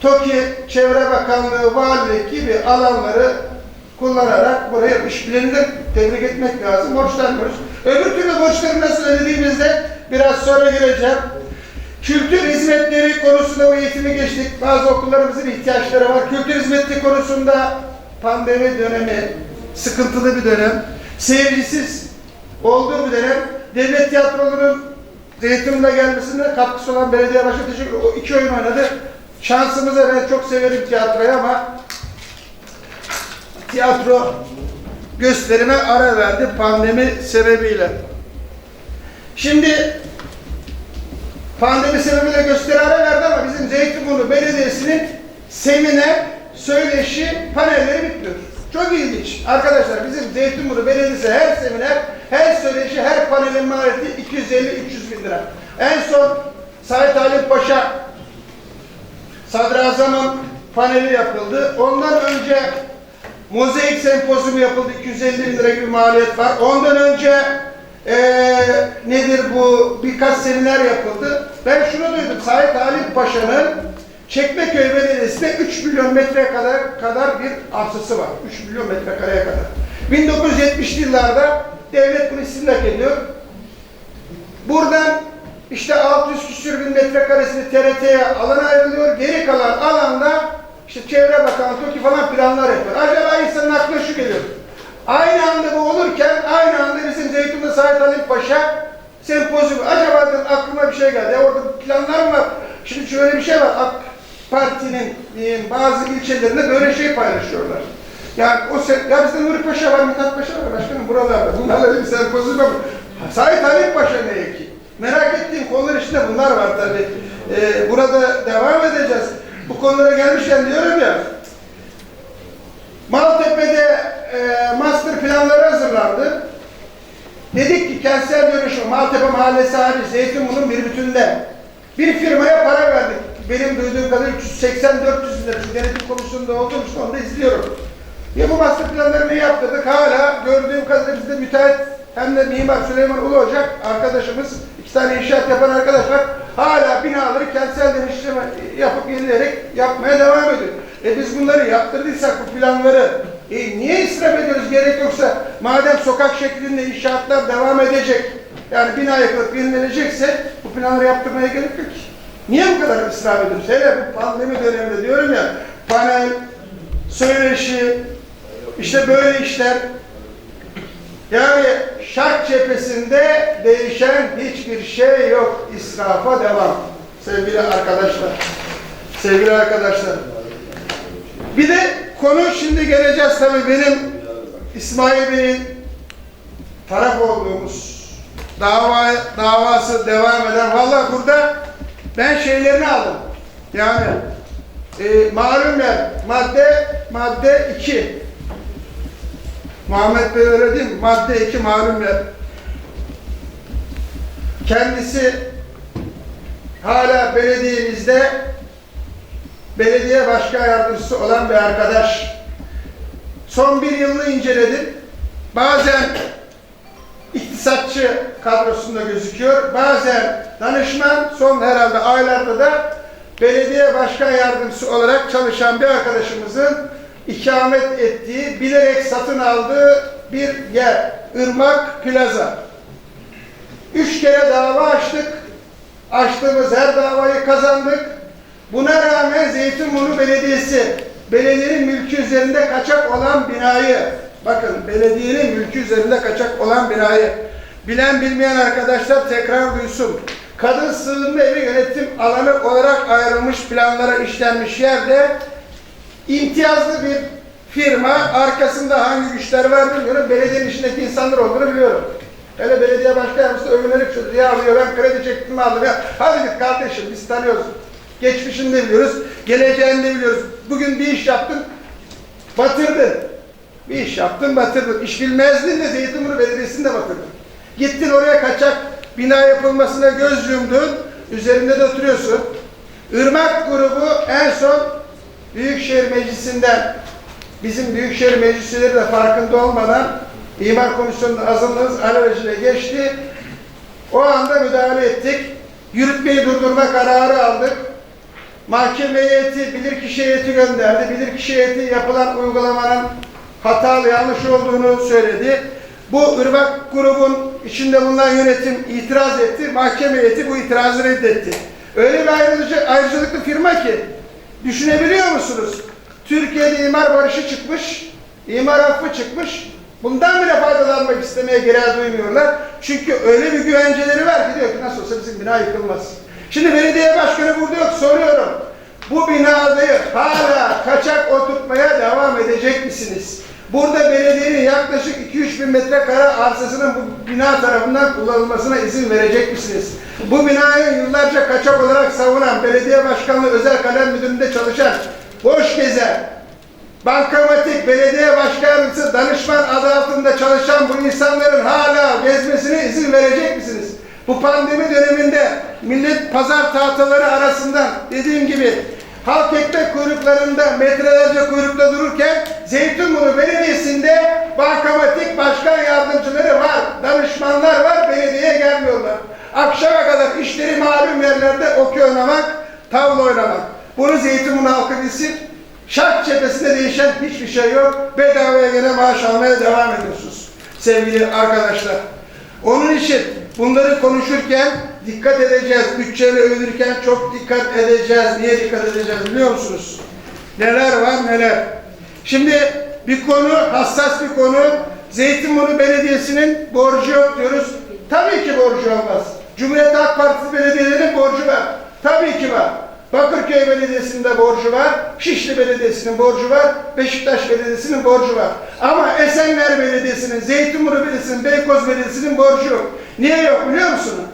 TOKİ, Çevre Bakanlığı, Valilik gibi alanları kullanarak buraya işbirliğini tebrik etmek lazım. Borçlanmıyoruz. Öbür türlü borçları nasıl ödediğimizde biraz sonra gireceğim. Kültür hizmetleri konusunda bu eğitimi geçtik. Bazı okullarımızın ihtiyaçları var. Kültür hizmetleri konusunda pandemi dönemi sıkıntılı bir dönem. Seyircisiz olduğu bir dönem. Devlet tiyatrolarının Zeytinburnu'na gelmesine katkısı olan belediye başkanı teşekkür. O iki oyun oynadı. Şansımıza ben çok severim tiyatroyu ama tiyatro gösterime ara verdi pandemi sebebiyle. Şimdi pandemi sebebiyle gösteri ara verdi ama bizim Zeytinburnu Belediyesi'nin seminer, söyleşi, panelleri bitmiyor. Çok ilginç. Arkadaşlar bizim Zeytinburnu Belediyesi her seminer, her söyleşi, her panelin maliyeti 250-300 bin lira. En son Sait Halim Paşa Sadrazam'ın paneli yapıldı. Ondan önce mozaik sempozyumu yapıldı. 250 bin lira gibi maliyet var. Ondan önce eee, nedir bu birkaç seminer yapıldı. Ben şunu duydum. Sait Halim Paşa'nın Çekmeköy Belediyesi'nde 3 milyon metre kadar, kadar bir arsası var. 3 milyon metrekareye kadar. 1970'li yıllarda devlet bunu istimlak ediyor. Buradan işte 600 küsür bin metrekaresini TRT'ye alan ayrılıyor. Geri kalan alanda işte Çevre Bakanlığı TOKİ falan planlar yapıyor. Acaba insanın aklına şu geliyor. Aynı anda bu olurken aynı anda bizim Zeytinli Sait Halim Paşa sempozyumu. Acaba aklıma bir şey geldi. Ya orada planlar mı var? Şimdi şöyle bir şey var. AK Parti'nin bazı ilçelerinde böyle şey paylaşıyorlar. Yani o sen, ya bizde Nuri Paşa var, Mithat Paşa var başkanım buralarda. Bunlarla bir sempozyum yapın. Sait Halim Paşa ne ki? Merak ettiğim konular içinde bunlar var tabii. Ee, burada devam edeceğiz. Bu konulara gelmişken diyorum ya, Maltepe'de e, master planları hazırlandı. Dedik ki kentsel dönüşüm, Maltepe Mahallesi hariç Zeytinburnu'nun bir bütünde. Bir firmaya para verdik. Benim duyduğum kadar 380-400 lira. Çünkü denetim komisyonunda olduğum için onu da izliyorum. Ve bu master planları ne yaptırdık? Hala gördüğüm kadarıyla bizde müteahhit hem de Mimar Süleyman Ulu Ocak arkadaşımız, iki tane inşaat yapan arkadaşlar hala binaları kentsel dönüşüm yapıp yenileyerek yapmaya devam ediyor. E biz bunları yaptırdıysak bu planları e niye israf ediyoruz gerek yoksa madem sokak şeklinde inşaatlar devam edecek yani bina yapılıp yenilenecekse bu planları yaptırmaya gerek yok ki. Niye bu kadar ısrar ediyoruz? Hele bu pandemi döneminde diyorum ya panel, söyleşi, işte böyle işler yani şart cephesinde değişen hiçbir şey yok. İsrafa devam. Sevgili arkadaşlar. Sevgili arkadaşlar. Bir de konu şimdi geleceğiz tabii benim İsmail Bey'in taraf olduğumuz dava davası devam eden vallahi burada ben şeylerini aldım. Yani e, malum yer madde madde 2 Muhammed Bey öyle değil mi? Madde 2 malum yer. Kendisi hala belediyemizde belediye başkan yardımcısı olan bir arkadaş. Son bir yılını inceledim. Bazen iktisatçı kadrosunda gözüküyor. Bazen danışman, son herhalde aylarda da belediye başkan yardımcısı olarak çalışan bir arkadaşımızın ikamet ettiği, bilerek satın aldığı bir yer. Irmak Plaza. Üç kere dava açtık. Açtığımız her davayı kazandık. Buna rağmen Zeytinburnu Belediyesi, belediyenin mülkü üzerinde kaçak olan binayı, bakın belediyenin mülkü üzerinde kaçak olan binayı, bilen bilmeyen arkadaşlar tekrar duysun. Kadın sığınma evi yönetim alanı olarak ayrılmış planlara işlenmiş yerde imtiyazlı bir firma, arkasında hangi güçler var bilmiyorum, belediyenin içindeki insanlar olduğunu biliyorum. Hele belediye başkan yardımcısı övünerek şu ya diyor ben kredi çektim aldım ya. Hadi git kardeşim biz tanıyoruz. Geçmişini de biliyoruz, geleceğini de biliyoruz. Bugün bir iş yaptın, batırdın. Bir iş yaptın, batırdın. İş bilmezdin de Zeytinburnu Belediyesi'ni de batırdın. Gittin oraya kaçak bina yapılmasına göz yumdun, üzerinde de oturuyorsun. Irmak grubu en son Büyükşehir Meclisi'nden bizim Büyükşehir Meclisleri de farkında olmadan İmar Komisyonu'nun azınlığınız alelacele geçti. O anda müdahale ettik. Yürütmeyi durdurma kararı aldık. mahkeme heyeti, bilirkişi heyeti gönderdi. Bilirkişi heyeti yapılan uygulamanın hatalı, yanlış olduğunu söyledi. Bu Irmak grubun içinde bulunan yönetim itiraz etti. Mahkeme heyeti bu itirazı reddetti. Öyle bir ayrıcı, ayrıcalıklı firma ki düşünebiliyor musunuz? Türkiye'de imar barışı çıkmış, imar affı çıkmış. Bundan bile faydalanmak istemeye gereği duymuyorlar. Çünkü öyle bir güvenceleri var ki diyor ki nasıl olsa bizim bina yıkılmaz. Şimdi belediye başkanı burada yok soruyorum. Bu binayı hala kaçak oturtmaya devam edecek misiniz? Burada belediyenin yaklaşık 2-3 bin metrekare arsasının bu bina tarafından kullanılmasına izin verecek misiniz? Bu binayı yıllarca kaçak olarak savunan belediye başkanlığı özel kalem müdürlüğünde çalışan boş gezen, bankamatik belediye başkanlığı danışman adı altında çalışan bu insanların hala gezmesine izin verecek misiniz? Bu pandemi döneminde millet pazar tahtaları arasından dediğim gibi halk ekmek kuyruklarında metrelerce kuyrukta dururken Zeytinburnu Belediyesi'nde bankamatik başkan yardımcıları var, danışmanlar var, belediyeye gelmiyorlar. Akşama kadar işleri malum yerlerde okey oynamak, tavla oynamak. Bunu Zeytinburnu halkı bilsin. Şark cephesinde değişen hiçbir şey yok. Bedavaya gene maaş almaya devam ediyorsunuz sevgili arkadaşlar. Onun için bunları konuşurken dikkat edeceğiz. Bütçeyle övülürken çok dikkat edeceğiz. Niye dikkat edeceğiz biliyor musunuz? Neler var neler. Şimdi bir konu, hassas bir konu. Zeytinburnu Belediyesi'nin borcu yok diyoruz. Tabii ki borcu olmaz. Cumhuriyet Halk Partisi belediyelerinin borcu var. Tabii ki var. Bakırköy Belediyesi'nde borcu var, Şişli Belediyesi'nin borcu var, Beşiktaş Belediyesi'nin borcu var. Ama Esenler Belediyesi'nin, Zeytinburnu Belediyesi'nin, Beykoz Belediyesi'nin borcu yok. Niye yok biliyor musunuz?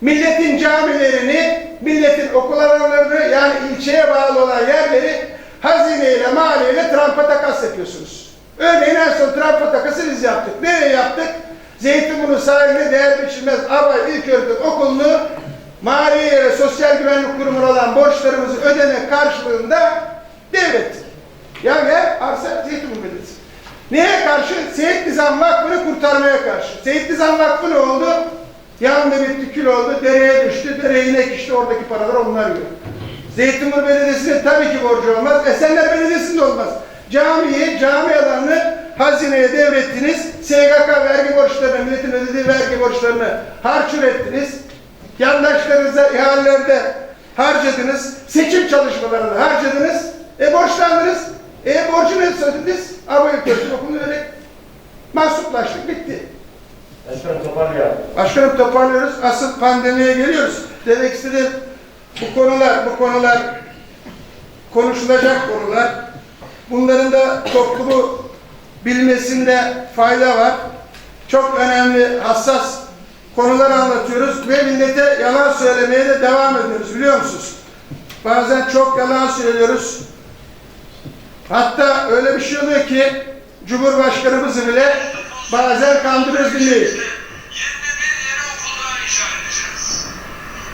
Milletin camilerini, milletin okul alanlarını yani ilçeye bağlı olan yerleri hazineyle, maliyeyle trampa takas yapıyorsunuz. Örneğin en son trampa takası biz yaptık. Nereye yaptık? Zeytinburnu sahilinde değer biçilmez Abay İlköğretim Okulu'nu Maliye ve Sosyal Güvenlik Kurumu olan borçlarımızı ödemek karşılığında devrettik. Yani arsa Zeytinburnu Belediyesi. Neye karşı? Seyit Nizam Vakfı'nı kurtarmaya karşı. Seyit Nizam Vakfı ne oldu? Yanında bitti, kül oldu, dereye düştü, dereye inek işte oradaki paralar onlar yiyor. Zeytinburnu Belediyesi'nin tabii ki borcu olmaz, Esenler Belediyesi'nin de olmaz. Camiyi, cami alanını hazineye devrettiniz, SGK vergi borçlarını, milletin ödediği vergi borçlarını harç ürettiniz, yandaşlarınıza ihalelerde harcadınız, seçim çalışmalarında harcadınız, e borçlandınız, e borcu ne ödediniz? Aboya köşkün okulunu öyle mahsuplaştık, bitti. Başkanım toparlayalım. Başkanım toparlıyoruz. Asıl pandemiye geliyoruz. Demek istediğim bu konular, bu konular konuşulacak konular. Bunların da toplumu bilmesinde fayda var. Çok önemli, hassas konular anlatıyoruz ve millete yalan söylemeye de devam ediyoruz biliyor musunuz? Bazen çok yalan söylüyoruz. Hatta öyle bir şey oluyor ki Cumhurbaşkanımızı bile bazen kandırıyoruz dinleyin. 21 yeni okul daha inşa edeceğiz.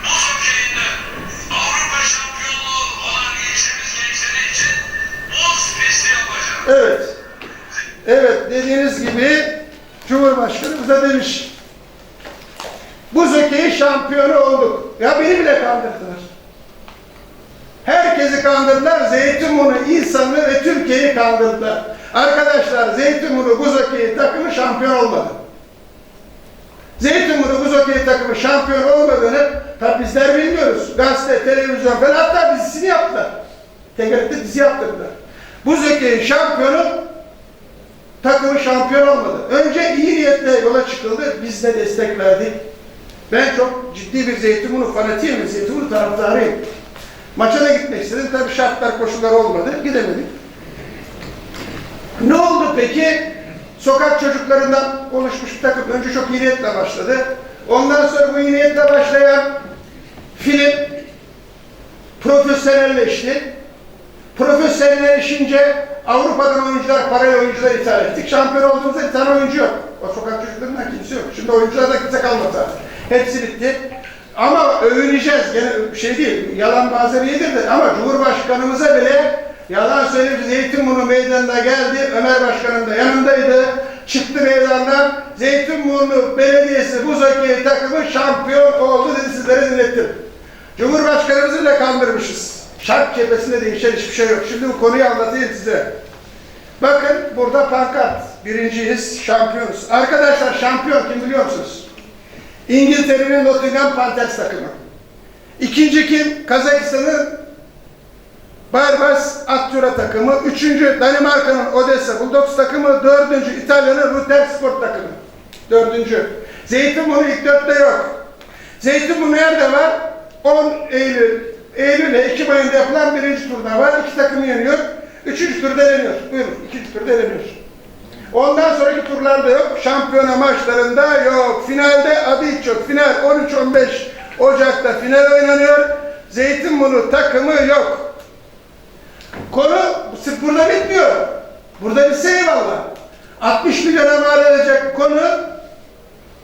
Buzul köyünde Avrupa şampiyonluğu olan ilçemiz gençleri için buz pisti yapacağız. Evet. Evet dediğiniz gibi Cumhurbaşkanımız da demiş. Buz hokeyi şampiyonu olduk. Ya beni bile kandırdılar. Herkesi kandırdılar. Zeytinburnu insanı ve Türkiye'yi kandırdılar. Arkadaşlar Zeytinburnu buz hokeyi takımı şampiyon olmadı. Zeytinburnu buz hokeyi takımı şampiyon olmadığını tabi bizler bilmiyoruz. Gazete, televizyon falan hatta dizisini yaptılar. TGRT'de dizi yaptırdılar. Buz hokeyi şampiyonu takımı şampiyon olmadı. Önce iyi niyetle yola çıkıldı. Biz de destek verdik. Ben çok ciddi bir Zeytinburnu fanatiyim Zeytinburnu taraftarıyım. Maça da gitmek istedim. Tabii şartlar, koşullar olmadı. Gidemedik. Ne oldu peki? Sokak çocuklarından oluşmuş bir takım önce çok iyi niyetle başladı. Ondan sonra bu iyi niyetle başlayan film profesyonelleşti. Profesyonelleşince Avrupa'dan oyuncular, parayla oyuncular ithal ettik. Şampiyon olduğumuzda bir tane oyuncu yok. O sokak çocuklarından kimse yok. Şimdi oyunculardan kimse kalmadı. Hepsi bitti. Ama övüneceğiz. Gene şey değil, yalan bazen iyidir de ama Cumhurbaşkanımıza bile Zeytinburnu meydanına geldi. Ömer Başkanım da yanındaydı. Çıktı meydandan. Zeytinburnu Belediyesi buz hokeyi takımı şampiyon oldu dedi sizlere dinlettim. Cumhurbaşkanımızı bile kandırmışız. Şark cephesinde değişen hiçbir şey yok. Şimdi bu konuyu anlatayım size. Bakın burada pankart. Birinciyiz, şampiyonuz. Arkadaşlar şampiyon kim biliyor musunuz? İngiltere'nin Nottingham Panthers takımı. İkinci kim? Kazakistan'ın Barbas Attura takımı. Üçüncü Danimarka'nın Odessa Bulldogs takımı. Dördüncü İtalya'nın Rutersport takımı. Dördüncü. Zeytinburnu ilk dörtte yok. Zeytinburnu nerede var? 10 Eylül, Eylül ile Ekim ayında yapılan birinci turda var. İki takım yeniyor. Üçüncü turda eleniyor. Buyurun, ikinci turda eleniyor. Ondan sonraki turlarda yok. Şampiyona maçlarında yok. Finalde adı hiç yok. Final 13-15 Ocak'ta final oynanıyor. Zeytinburnu takımı yok. Konu burada bitmiyor. Burada bitse eyvallah. 60 milyona mal edecek konu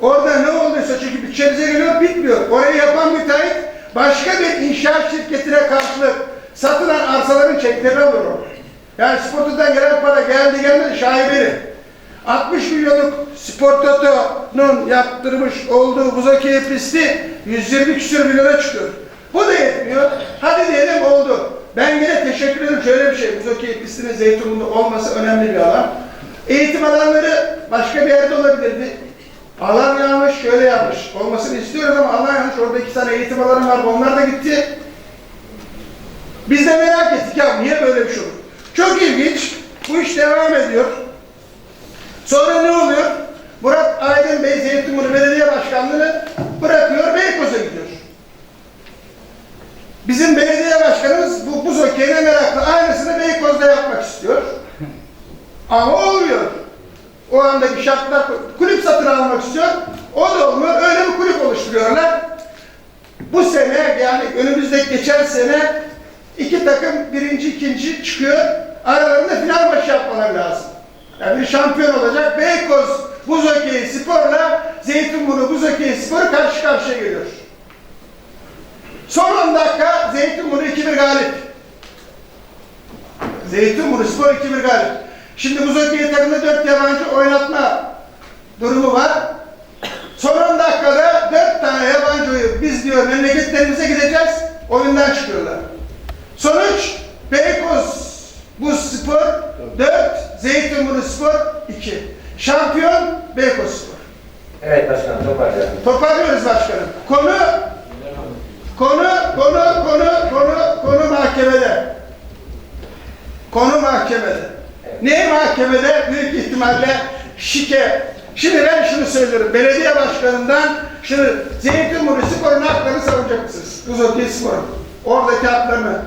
orada ne olduysa çünkü bütçemize geliyor bitmiyor. Orayı yapan müteahhit başka bir inşaat şirketine karşılık satılan arsaların çeklerini alır o. Yani sportodan gelen para geldi gelmedi şaibeli. 60 milyonluk Spor Toto'nun yaptırmış olduğu buz hokeyi pisti 120 küsur milyona çıkıyor. Bu da yetmiyor. Hadi diyelim oldu. Ben yine teşekkür ederim. Şöyle bir şey, buz hokeyi pistinin Zeytinburnu'nda olması önemli bir alan. Eğitim alanları başka bir yerde olabilirdi. Alan yanlış, şöyle yanlış. Olmasını istiyoruz ama alan yanlış. Orada iki tane eğitim alanı var. Onlar da gitti. Biz de merak ettik ya niye böyle bir şey olur? Çok ilginç. Bu iş devam ediyor. Sonra ne oluyor? Murat Aydın Bey Zeytinburnu Belediye Başkanlığı'nı bırakıyor, Beykoz'a gidiyor. Bizim belediye başkanımız bu buz hokeyine meraklı. Aynısını Beykoz'da yapmak istiyor. Ama olmuyor. O andaki şartlar, kulüp satın almak istiyor. O da olmuyor. Öyle bir kulüp oluşturuyorlar. Bu sene yani önümüzdeki geçen sene iki takım birinci ikinci çıkıyor. Aralarında final maçı yapmaları lazım. Yani bir şampiyon olacak. Beykoz Buz Hokeyi Spor'la Zeytinburnu Buz Hokeyi Spor karşı karşıya geliyor. Son 10 dakika Zeytinburnu 2-1 galip. Zeytinburnu Spor 2-1 galip. Şimdi Hokeyi takımında 4 yabancı oynatma durumu var. Son 10 dakikada 4 tane yabancı oyun biz diyor memleketlerimize gideceğiz. Oyundan çıkıyorlar. Sonuç Beykoz Buz Spor 4, Zeytinburnu Spor 2. Şampiyon Beykoz Spor. Evet başkanım toparlayalım. Toparlıyoruz başkanım. Konu konu konu konu konu mahkemede. Konu mahkemede. Ne mahkemede? Büyük ihtimalle şike. Şimdi ben şunu söylüyorum. Belediye başkanından şunu Zeytinburnu Spor'un haklarını savunacak mısınız? Uzokey Spor'un. Oradaki haklarını.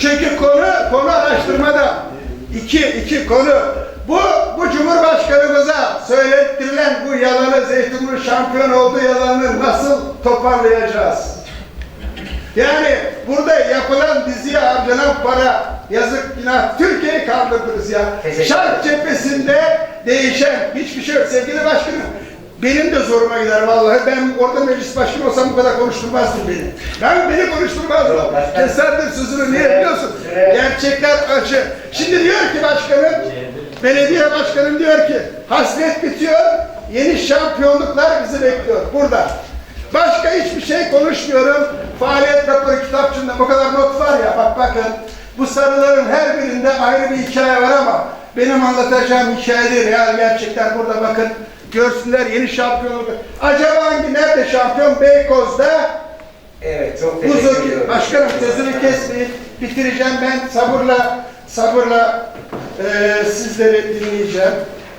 Çünkü konu, konu araştırmada. İki, iki konu. Bu, bu Cumhurbaşkanımıza söylettirilen bu yalanı, Zeytinburnu şampiyon olduğu yalanını nasıl toparlayacağız? Yani burada yapılan diziye harcanan para, yazık günah, Türkiye'yi kandırdınız ya. Şark cephesinde değişen hiçbir şey yok sevgili başkanım. Benim de zoruma gider vallahi. Ben orada meclis başkanı olsam bu kadar konuşturmazdım beni. Ben beni konuşturmazdım. Keserdim sözünü niye biliyorsun? Gerçekler acı. Şimdi diyor ki başkanım, belediye başkanım diyor ki hasret bitiyor, yeni şampiyonluklar bizi bekliyor burada. Başka hiçbir şey konuşmuyorum. Faaliyet raporu kitapçığında bu kadar not var ya bak bakın. Bu sarıların her birinde ayrı bir hikaye var ama benim anlatacağım hikaye değil. Yani gerçekler burada bakın. Görsünler yeni şampiyonluk. Acaba hangi nerede şampiyon? Beykoz'da Evet çok teşekkür ediyorum. Başkanım sözünü kesmeyin. Bitireceğim ben sabırla sabırla eee sizleri dinleyeceğim.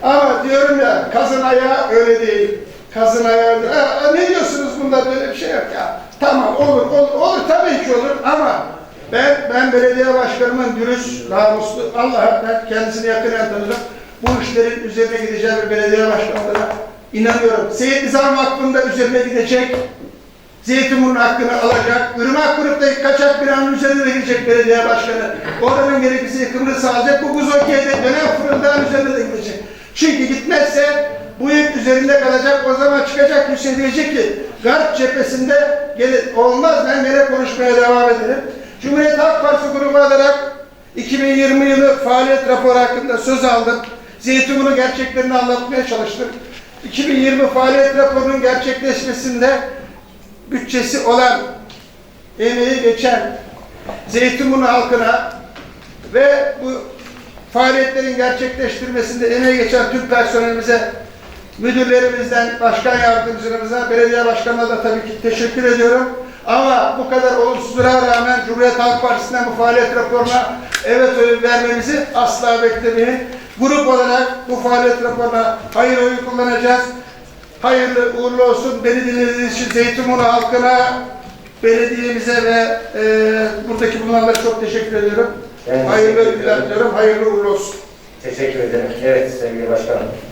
Ama diyorum ya kazın ayağı öyle değil. Kazın ayağı ne diyorsunuz bunda böyle bir şey yok ya. Tamam olur olur olur tabii ki olur ama ben ben belediye başkanımın dürüst, namuslu, Allah'a ben kendisini yakinen tanırım. Bu işlerin üzerine gideceği bir belediye başkanlığına inanıyorum. Seyit Nizam Vakfı'nda üzerine gidecek. Zeytinburnu hakkını alacak. Irmak Grup'ta kaçak bir anın üzerine de gidecek belediye başkanı. Oranın gerekirse yıkımını sağlayacak. Bu buz okeyde dönem fırından üzerine de gidecek. Çünkü gitmezse bu yük üzerinde kalacak. O zaman çıkacak Hüseyin diyecek ki Garp cephesinde gelir. Olmaz ben gene konuşmaya devam ederim. Cumhuriyet Halk Partisi grubu olarak 2020 yılı faaliyet raporu hakkında söz aldım. Zeytinburnu gerçeklerini anlatmaya çalıştım. 2020 faaliyet raporunun gerçekleşmesinde bütçesi olan, emeği geçen Zeytinburnu halkına ve bu faaliyetlerin gerçekleştirmesinde emeği geçen tüm personelimize, müdürlerimizden, başkan yardımcılarımıza, belediye başkanına da tabii ki teşekkür ediyorum. Ama bu kadar olumsuzluğa rağmen Cumhuriyet Halk Partisi'nden bu faaliyet raporuna evet oyu vermemizi asla beklemeyin. Grup olarak bu faaliyet raporuna hayır oyu kullanacağız. Hayırlı uğurlu olsun. Beni dinlediğiniz için Zeytinburnu halkına, belediyemize ve e, buradaki bulunanlara çok teşekkür ediyorum. Ben hayırlı teşekkür ediyorum. Hayırlı uğurlu olsun. Teşekkür ederim. Evet sevgili başkanım.